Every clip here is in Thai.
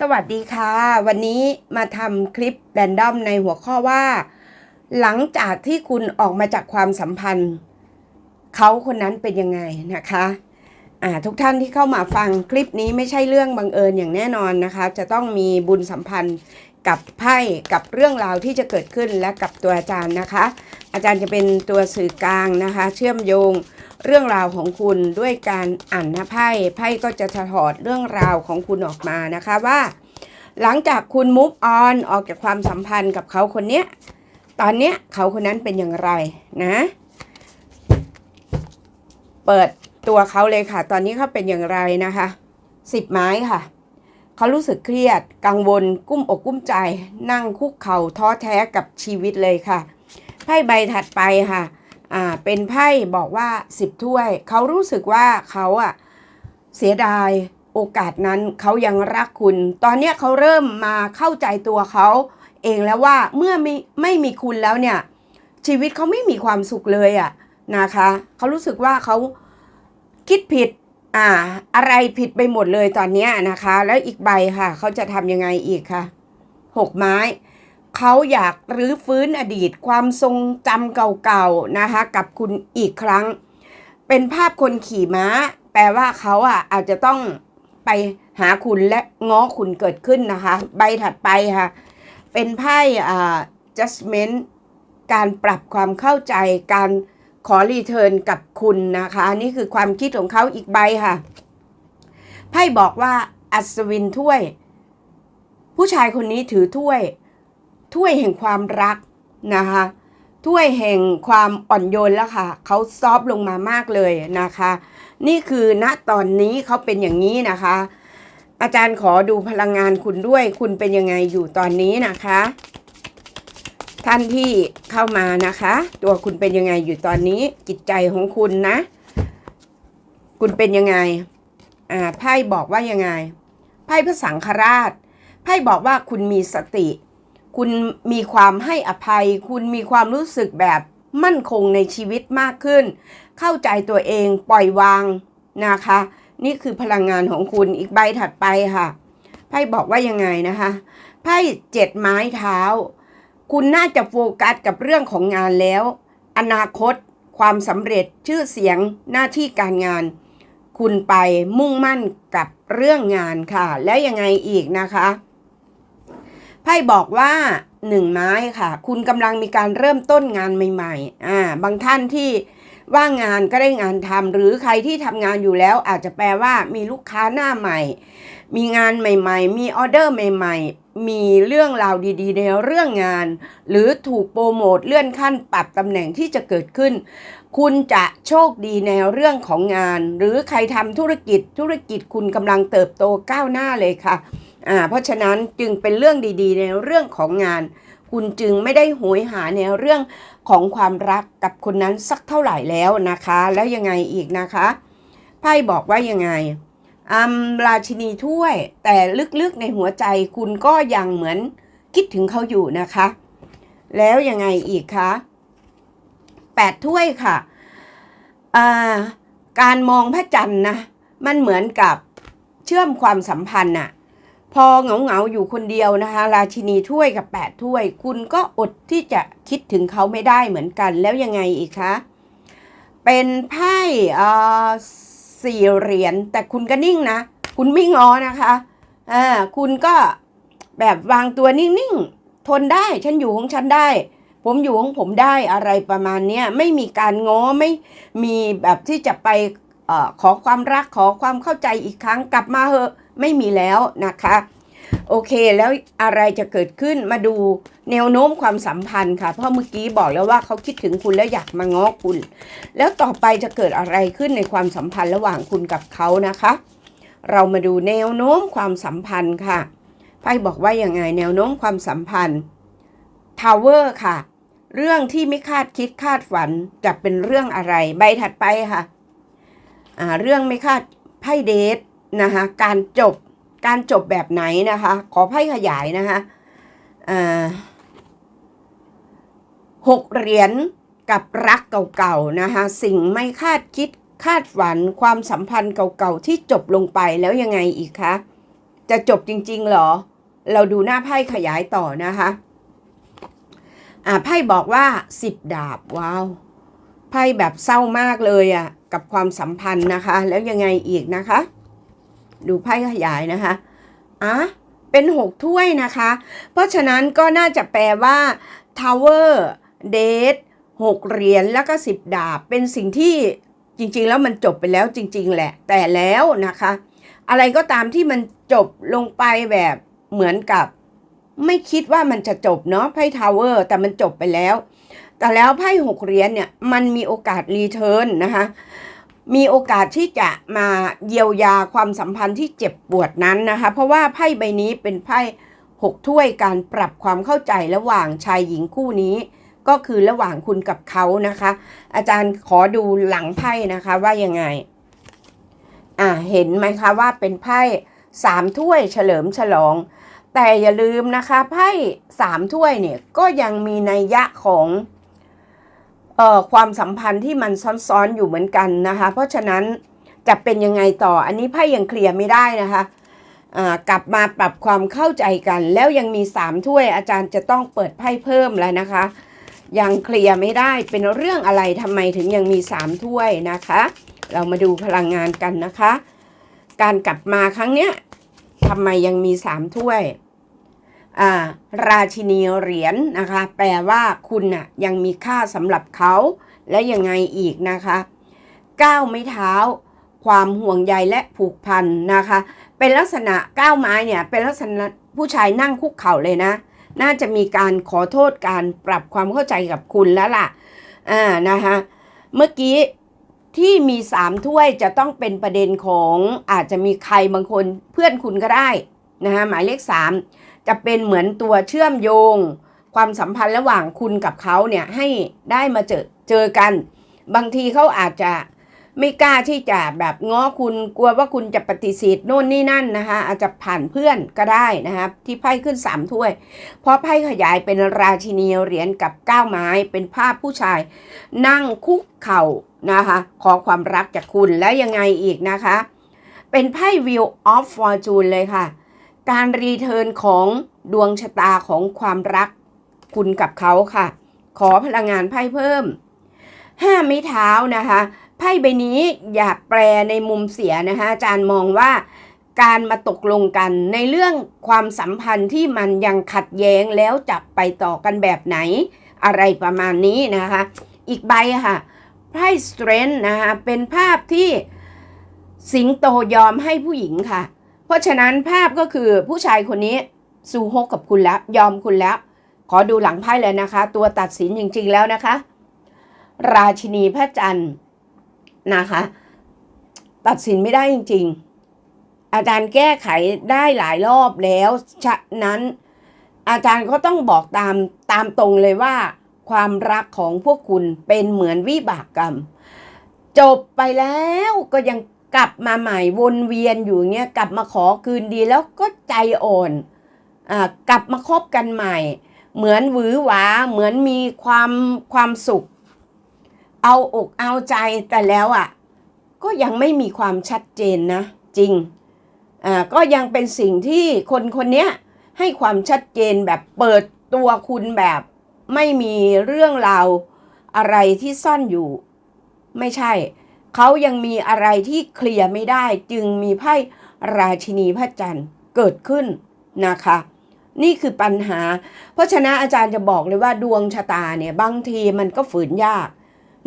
สวัสดีค่ะ วันนี้มาทำคลิปแรนดอมในหัวข้อว่า หลังจากที่คุณออกมาจากความสัมพันธ์ เขาคนนั้นเป็นยังไงนะคะทุกท่านที่เข้ามาฟังคลิปนี้ไม่ใช่เรื่องบังเอิญอย่างแน่นอนนะคะ จะต้องมีบุญสัมพันธ์กับไพ่กับเรื่องราวที่จะเกิดขึ้นและกับตัวอาจารย์นะคะ อาจารย์จะเป็นตัวสื่อกลางนะคะ เชื่อมโยง เรื่องราวของคุณด้วยการอ่านนะไพ่ไพ่ก็จะถอดเรื่องราวของคุณออกมานะคะว่า หลังจากคุณ move on ออกจากความสัมพันธ์กับเขาคนเนี้ยตอนเนี้ยเขาคนนั้นเป็นอย่างไรนะ เปิดตัวเขาเลยค่ะ ตอนนี้เขาเป็นอย่างไรนะคะสิบไม้ค่ะเขารู้สึกเครียดกังวลกุ้มอกกุ้มใจ นั่งคุกเข่าท้อแท้กับชีวิตเลยค่ะไพ่ใบถัดไปค่ะ อ่าเป็นไพ่บอกว่าสิบถ้วย เขารู้สึกว่าเขาอะเสียดายโอกาสนั้นเขายังรักคุณ ตอนนี้เขาเริ่มมาเข้าใจตัวเขาเองแล้วว่าเมื่อไม่ไม่มีคุณแล้วเนี่ย ชีวิตเขาไม่มีความสุขเลยอะนะคะเขารู้สึกว่าเขาคิดผิดอ่าอะไรผิดไปหมดเลยตอนนี้นะคะ แล้วอีกใบค่ะ เขาจะทำยังไงอีกค่ะหกไม้ เขาอยากรื้อฟื้นอดีตความทรงจำเก่าๆนะคะ กับคุณอีกครั้ง เป็นภาพคนขี่ม้า แปลว่าเขาอะอาจจะต้องไปหาคุณและง้อคุณเกิดขึ้นนะคะ ใบถัดไปค่ะ เป็นไพ่อ่า adjustment การปรับความเข้าใจการขอรีเทิร์นกับคุณนะคะ นี่คือความคิดของเขาอีกใบค่ะไพ่บอกว่าอัศวินถ้วย ผู้ชายคนนี้ถือถ้วย ถ้วยแห่งความรักนะคะถ้วยแห่งความอ่อนโยนแล้วค่ะเขาซอฟลงมามากเลยนะคะ นี่คือณตอนนี้เขาเป็นอย่างนี้นะคะ อาจารย์ขอดูพลังงานคุณด้วย คุณเป็นยังไงอยู่ตอนนี้นะคะ ท่านที่เข้ามานะคะ ตัวคุณเป็นยังไงอยู่ตอนนี้ จิตใจของคุณนะ คุณเป็นยังไงอ่าไพ่บอกว่ายังไงไพ่พระสังฆราชไพ่บอกว่าคุณมีสติ คุณมีความให้อภัย คุณมีความรู้สึกแบบมั่นคงในชีวิตมากขึ้น เข้าใจตัวเองปล่อยวางนะคะ นี่คือพลังงานของคุณอีกใบถัดไปค่ะไพ่บอกว่ายังไงนะคะไพ่เจ็ดไม้เท้า คุณน่าจะโฟกัสกับเรื่องของงานแล้ว อนาคต ความสำเร็จชื่อเสียงหน้าที่การงาน คุณไปมุ่งมั่นกับเรื่องงานค่ะ และยังไงอีกนะคะ ไพ่บอกว่าหนึ่งไม้ค่ะ คุณกำลังมีการเริ่มต้นงานใหม่ๆอ่าบางท่านที่ว่างงานก็ได้งานทำหรือใครที่ทำงานอยู่แล้วอาจจะแปลว่ามีลูกค้าหน้าใหม่ มีงานใหม่ ๆ มีออเดอร์ใหม่ ๆ มีเรื่องราวดีๆ ในเรื่องงาน หรือถูกโปรโมทเลื่อนขั้นปรับตำแหน่งที่จะเกิดขึ้น คุณจะโชคดีในเรื่องของงาน หรือใครทำธุรกิจธุรกิจคุณกำลังเติบโตก้าวหน้าเลยค่ะ อ่าเพราะฉะนั้นจึงเป็นเรื่องดีๆ ในเรื่องของงาน คุณจึงไม่ได้โหยหาในเรื่องของความรักกับคนนั้นสักเท่าไหร่แล้วนะคะ แล้วยังไงอีกนะคะไพ่บอกว่ายังไงอัมราชินีถ้วย แต่ลึกๆในหัวใจคุณก็ยังเหมือนคิดถึงเขาอยู่นะคะ แล้วยังไงอีกคะแปดถ้วยค่ะอ่าการมองพระจันทร์นะมันเหมือนกับเชื่อมความสัมพันธ์น่ะ พอเหงาเหงาๆอยู่คนเดียวนะคะ ราชินีถ้วยกับแปดถ้วย คุณก็อดที่จะคิดถึงเขาไม่ได้เหมือนกันแล้วยังไงอีกคะ เป็นไพ่เอ่อสี่เหรียญแต่คุณก็นิ่งนะ คุณไม่งอนะคะอ่าคุณก็แบบวางตัวนิ่งๆ ทนได้ฉันอยู่ของฉันได้ ผมอยู่ของผมได้อะไรประมาณนี้ไม่มีการง้อไม่มีแบบที่จะไป อขอความรักขอความเข้าใจอีกครั้งกลับมาเหอะไม่มีแล้วนะคะ โอเคแล้วอะไรจะเกิดขึ้นมาดูแนวโน้มความสัมพันธ์ค่ะ เพราะเมื่อกี้บอกแล้วว่าเขาคิดถึงคุณแล้วอยากมาง้อคุณ แล้วต่อไปจะเกิดอะไรขึ้นในความสัมพันธ์ระหว่างคุณกับเขานะคะ เรามาดูแนวโน้มความสัมพันธ์ค่ะไพ่บอกว่าอยังไงแนวโน้มความสัมพันธ์ทาวเวอร์ค่ะ เรื่องที่ไม่คาดคิดคาดฝันจะเป็นเรื่องอะไร ใบถัดไปค่ะ เรื่องไม่คาดไพ่เดทนะคะการจบการจบแบบไหนนะคะ ขอไพ่ขยายนะคะอ่าหกเหรียญกับรักเก่าๆนะคะสิ่งไม่คาดคิดคาดฝันความสัมพันธ์เก่าๆที่จบลงไปแล้วยังไงอีกคะจะจบจริงๆหรอ เราดูหน้าไพ่ขยายต่อนะคะอ่าไพ่บอกว่าสิบดาบว้าวไพ่แบบเศร้ามากเลยอะ่ะ กับความสัมพันธ์นะคะ แล้วยังไงอีกนะคะ ดูไพ่ขยายนะคะอะเป็นหกถ้วยนะคะ เพราะฉะนั้นก็น่าจะแปลว่า Tower d a t หกเหรียญแล้วก็สิบดาบ เป็นสิ่งที่จริง ๆ แล้วมันจบไปแล้วจริง ๆ แหละ แต่แล้วนะคะ อะไรก็ตามที่มันจบลงไปแบบเหมือนกับ ไม่คิดว่ามันจะจบเนาะไพ่ทาวเวอร์แต่มันจบไปแล้ว แต่แล้วไพ่หกเหรียญเนี่ยมันมีโอกาสรีเทิร์นนะคะมีโอกาสที่จะมาเยียวยาความสัมพันธ์ที่เจ็บปวดนั้นนะคะ เพราะว่าไพ่ใบนี้เป็นไพ่หกถ้วยการปรับความเข้าใจระหว่างชายหญิงคู่นี้ ก็คือระหว่างคุณกับเขานะคะ อาจารย์ขอดูหลังไพ่นะคะว่ายังไงอ่าเห็นไหมคะว่าเป็นไพ่สามถ้วยเฉลิมฉลอง แต่อย่าลืมนะคะไพ่สามถ้วยเนี่ยก็ยังมีนัยยะของ ความสัมพันธ์ที่มันซ้อนๆอยู่เหมือนกันนะคะ เพราะฉะนั้นจะเป็นยังไงต่ออันนี้ไพ่ยังเคลียร์ไม่ได้นะคะอ่ากลับมาปรับความเข้าใจกัน แล้วยังมีสามถ้วยอาจารย์จะต้องเปิดไพ่เพิ่มแล้วนะคะ ยังเคลียร์ไม่ได้เป็นเรื่องอะไรทำไมถึงยังมีสามถ้วยนะคะ เรามาดูพลังงานกันนะคะ การกลับมาครั้งเนี้ยทำไมยังมีสามถ้วย ราชินีเหรียญนะคะ แปลว่าคุณน่ะยังมีค่าสำหรับเขา และยังไงอีกนะคะก้าวไม้เท้า ความห่วงใยและผูกพันนะคะ เป็นลักษณะก้าวไม้เนี่ยเป็นลักษณะผู้ชายนั่งคุกเข่าเลยนะ น่าจะมีการขอโทษการปรับความเข้าใจกับคุณแล้วล่ะอ่านะคะเมื่อกี้ที่มีสามถ้วยจะต้องเป็นประเด็นของอาจจะมีใครบางคนเพื่อนคุณก็ได้ นะคะหมายเลขสามจะเป็นเหมือนตัวเชื่อมโยง ความสัมพันธ์ระหว่างคุณกับเขาเนี่ยให้ได้มาเจอเจอกัน บางทีเขาอาจจะไม่กล้าที่จะแบบง้อคุณกลัวว่าคุณจะปฏิเสธโน่นนี่นั่นนะคะอาจจะผ่านเพื่อนก็ได้นะคะที่ไพ่ขึ้นสามถ้วย เพราะไพ่ขยายเป็นราชินีเหรียญกับก้าวไม้เป็นภาพผู้ชาย นั่งคุกเข่านะคะขอความรักจากคุณแล้วยังไงอีกนะคะ เป็นไพ่ Wheel of Fortune เลยค่ะ การรีเทิร์นของดวงชะตาของความรักคุณกับเขาค่ะ ขอพลังงานไพ่เพิ่มห้าไม้เท้านะคะไพ่ใบนี้อย่าแปลในมุมเสียนะคะอาจารย์มองว่าการมาตกลงกันในเรื่องความสัมพันธ์ที่มันยังขัดแย้งแล้วจะไปต่อกันแบบไหน อะไรประมาณนี้นะคะ อีกใบค่ะไพ่ strength นะคะเป็นภาพที่สิงโตยอมให้ผู้หญิงค่ะ เพราะฉะนั้นภาพก็คือผู้ชายคนนี้สู่ฮกกับคุณแล้ว ยอมคุณแล้ว ขอดูหลังไพ่เลยนะคะ ตัวตัดสินจริง ๆ แล้วนะคะ ราชินีพระจันทร์นะคะ ตัดสินไม่ได้จริง ๆ อาจารย์แก้ไขได้หลายรอบแล้วฉะนั้นอาจารย์ก็ต้องบอกตามตามตรงเลยว่า ความรักของพวกคุณเป็นเหมือนวิบากกรรม จบไปแล้วก็ยัง กลับมาใหม่วนเวียนอยู่เงี้ยกลับมาขอคืนดีแล้วก็ใจอ่อนอ่ากลับมาคบกันใหม่ เหมือนหวือหวาเหมือนมีความความสุข เอาอกเอาใจแต่แล้วอะ ก็ยังไม่มีความชัดเจนนะ จริงอ่าก็ยังเป็นสิ่งที่คนคนเนี้ยให้ความชัดเจนแบบเปิดตัวคุณแบบไม่มีเรื่องราวอะไรที่ซ่อนอยู่ ไม่ใช่ เขายังมีอะไรที่เคลียร์ไม่ได้ จึงมีไพ่ราชินีพระจันทร์เกิดขึ้นนะคะ นี่คือปัญหา เพราะฉะนั้นอาจารย์จะบอกเลยว่าดวงชะตาเนี่ยบางทีมันก็ฝืนยาก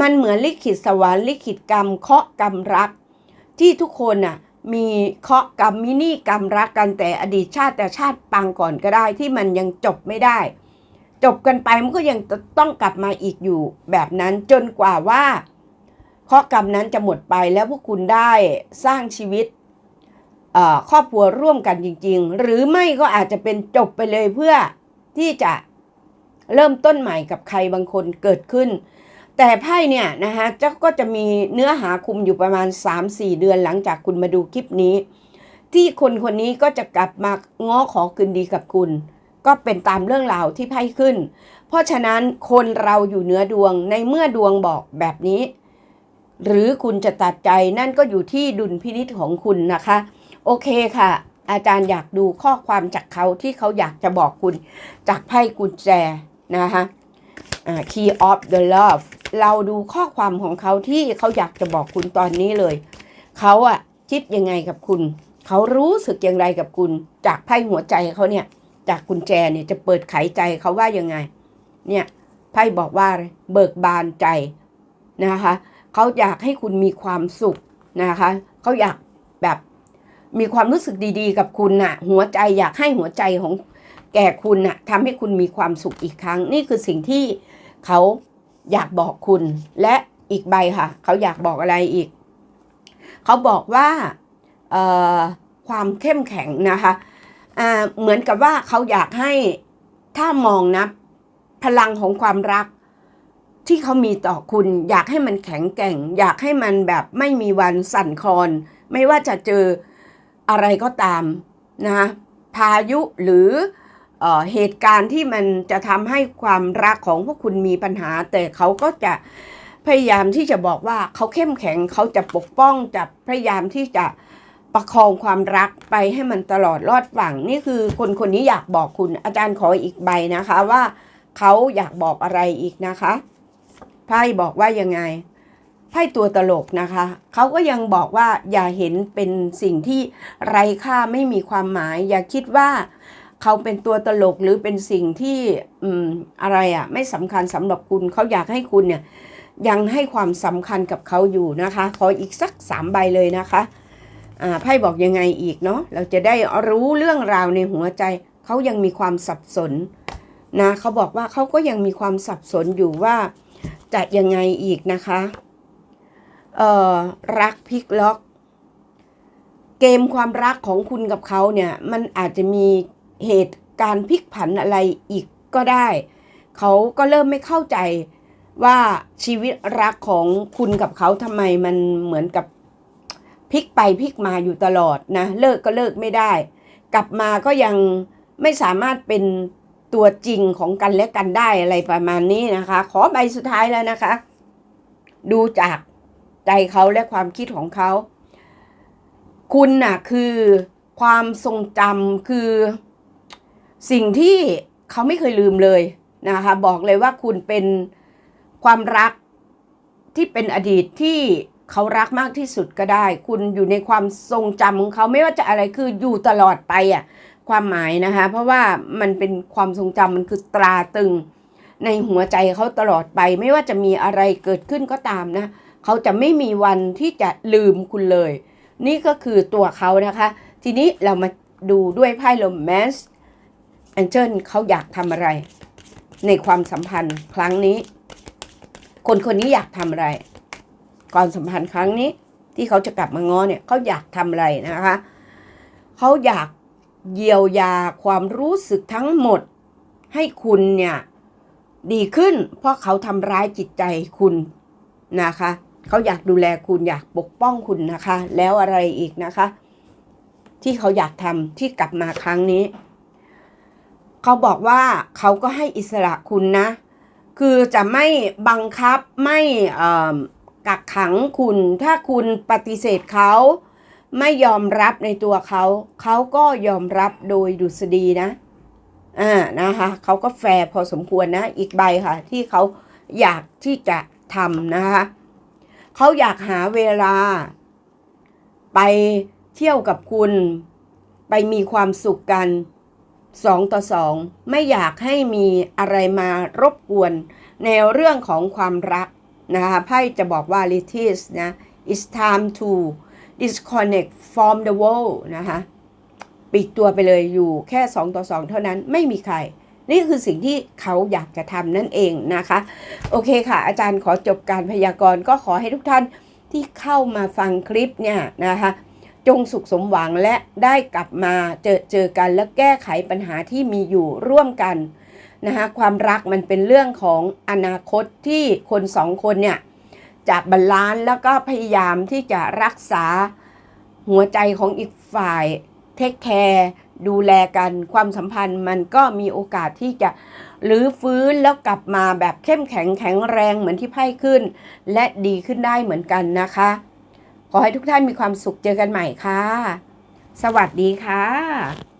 มันเหมือนลิขิตสวรรค์ลิขิตกรรมเคาะกรรมรัก ที่ทุกคนน่ะมีเคาะกรรมมินีกรรมรักกันแต่อดีตชาติแต่ชาติปังก่อนก็ได้ที่มันยังจบไม่ได้ จบกันไปมันก็ยังต้องกลับมาอีกอยู่แบบนั้นจนกว่าว่า เคราะห์กรรมนั้นจะหมดไปแล้วพวกคุณได้สร้างชีวิตครอบครัวร่วมกันจริง ๆ หรือไม่ก็อาจจะเป็นจบไปเลยเพื่อที่จะเริ่มต้นใหม่กับใครบางคนเกิดขึ้น แต่ไพ่เนี่ยนะคะเจ้าก็จะมีเนื้อหาคุมอยู่ประมาณ 3-4 เดือนหลังจากคุณมาดูคลิปนี้ ที่คนคนนี้ก็จะกลับมาง้อขอคืนดีกับคุณ ก็เป็นตามเรื่องราวที่ไพ่ขึ้น เพราะฉะนั้นคนเราอยู่เหนือดวงในเมื่อดวงบอกแบบนี้ หรือคุณจะตัดใจนั่นก็อยู่ที่ดุลพินิษของคุณนะคะ โอเคค่ะ อาจารย์อยากดูข้อความจากเขาที่เขาอยากจะบอกคุณ จากไพ่กุญแจนะคะ key of the love เราดูข้อความของเขาที่เขาอยากจะบอกคุณตอนนี้เลย เขาอะคิดยังไงกับคุณ เขารู้สึกอย่างไรกับคุณ จากไพ่หัวใจเขาเนี่ย จากกุญแจเนี่ยจะเปิดไขใจเขาว่ายังไง เนี่ยไพ่บอกว่าเบิกบานใจนะคะ เขาอยากให้คุณมีความสุขนะคะเขาอยากแบบมีความรู้สึกดีๆ กับคุณน่ะ หัวใจอยากให้หัวใจของแก่คุณน่ะทำให้คุณมีความสุขอีกครั้ง นี่คือสิ่งที่เขาอยากบอกคุณ และอีกใบค่ะ เขาอยากบอกอะไรอีก เขาบอกว่าความเข้มแข็งนะคะอ่าเหมือนกับว่าเขาอยากให้ถ้ามองนะพลังของความรัก ที่เขามีต่อคุณ อยากให้มันแข็งแกร่ง อยากให้มันแบบไม่มีวันสั่นคลอน ไม่ว่าจะเจออะไรก็ตามนะพายุหรือเออเหตุการณ์ที่มันจะทำให้ความรักของพวกคุณมีปัญหา แต่เขาก็จะพยายามที่จะบอกว่าเขาเข้มแข็งเขาจะปกป้องจะพยายามที่จะประคองความรักไปให้มันตลอดรอดฝั่งนี่คือคนคนนี้อยากบอกคุณอาจารย์ขออีกใบนะคะว่าเขาอยากบอกอะไรอีกนะคะ ไพ่บอกว่ายังไงไพ่ตัวตลกนะคะเขาก็ยังบอกว่าอย่าเห็นเป็นสิ่งที่ไร้ค่าไม่มีความหมาย อย่าคิดว่าเขาเป็นตัวตลกหรือเป็นสิ่งที่อืมอะไรอะ่ะไม่สำคัญสำหรับคุณเขาอยากให้คุณเนี่ยยังให้ความสำคัญกับเขาอยู่นะคะ ขออีกสักสามใบเลยนะคะไพ่บอกยังไงอีกเนาะเราจะได้รู้เรื่องราวในหัวใจ เขายังมีความสับสนนะเขาบอกว่าเขาก็ยังมีความสับสนอยู่ว่า จะยังไงอีกนะคะเอ่อรักพลิกล็อก เกมความรักของคุณกับเขาเนี่ย มันอาจจะมีเหตุการณ์พลิกผันอะไรอีกก็ได้ เขาก็เริ่มไม่เข้าใจว่าชีวิตรักของคุณกับเขาทำไมมันเหมือนกับพลิกไปพลิกมาอยู่ตลอดนะ เลิกก็เลิกไม่ได้ กลับมาก็ยังไม่สามารถเป็น ตัวจริงของกันและกันได้อะไรประมาณนี้นะคะ ขอใบสุดท้ายแล้วนะคะ ดูจากใจเขาและความคิดของเขา คุณน่ะคือความทรงจำคือสิ่งที่เขาไม่เคยลืมเลยนะคะ บอกเลยว่าคุณเป็นความรักที่เป็นอดีตที่เขารักมากที่สุดก็ได้ คุณอยู่ในความทรงจำของเขาไม่ว่าจะอะไรคืออยู่ตลอดไปอะ ความหมายนะคะ เพราะว่ามันเป็นความทรงจำมันคือตราตึง ในหัวใจเขาตลอดไป ไม่ว่าจะมีอะไรเกิดขึ้นก็ตามนะเขาจะไม่มีวันที่จะลืมคุณเลย นี่ก็คือตัวเขานะคะ ทีนี้เรามาดูด้วยไพ่ลมแมสแองเจิลเขาอยากทำอะไร ในความสัมพันธ์ครั้งนี้ คนคนนี้อยากทำอะไรความสัมพันธ์ครั้งนี้ ที่เขาจะกลับมาง้อเนี่ยเขาอยากทำอะไรนะคะเขาอยาก เยียวยาความรู้สึกทั้งหมด ให้คุณเนี่ยดีขึ้น เพราะเขาทำร้ายจิตใจคุณนะคะ เขาอยากดูแลคุณอยากปกป้องคุณนะคะ แล้วอะไรอีกนะคะ ที่เขาอยากทำที่กลับมาครั้งนี้ เขาบอกว่าเขาก็ให้อิสระคุณนะ คือจะไม่บังคับไม่กักขังคุณ ถ้าคุณปฏิเสธเขา ไม่ยอมรับในตัวเขา เขาก็ยอมรับโดยดุษฎีนะ อ่า นะคะเขาก็แฟร์พอสมควรนะ อีกใบค่ะ ที่เขาอยากที่จะทำนะคะ เขาอยากหาเวลา ไปเที่ยวกับคุณ ไปมีความสุขกันสองต่อสองไม่อยากให้มีอะไรมารบกวน ในเรื่องของความรักนะคะไพ่จะบอกว่า it is นะ it's time to disconnect from the world นะคะปิดตัวไปเลยอยู่แค่ 2 ต่อ 2 เท่านั้นไม่มีใคร นี่คือสิ่งที่เขาอยากจะทำนั่นเองนะคะ โอเคค่ะ อาจารย์ขอจบการพยากรณ์ก็ขอให้ทุกท่านที่เข้ามาฟังคลิปเนี่ยนะคะจงสุขสมหวังและได้กลับมาเจอเจอกันและแก้ไขปัญหาที่มีอยู่ร่วมกันนะคะความรักมันเป็นเรื่องของอนาคตที่คนสองคนเนี่ย จะบาลานซ์แล้วก็พยายามที่จะรักษาหัวใจของอีกฝ่าย เทคแคร์ดูแลกันความสัมพันธ์มันก็มีโอกาสที่จะรื้อฟื้นแล้วกลับมาแบบเข้มแข็งแข็งแรงเหมือนที่ไพ่ขึ้น และดีขึ้นได้เหมือนกันนะคะ ขอให้ทุกท่านมีความสุขเจอกันใหม่ค่ะ สวัสดีค่ะ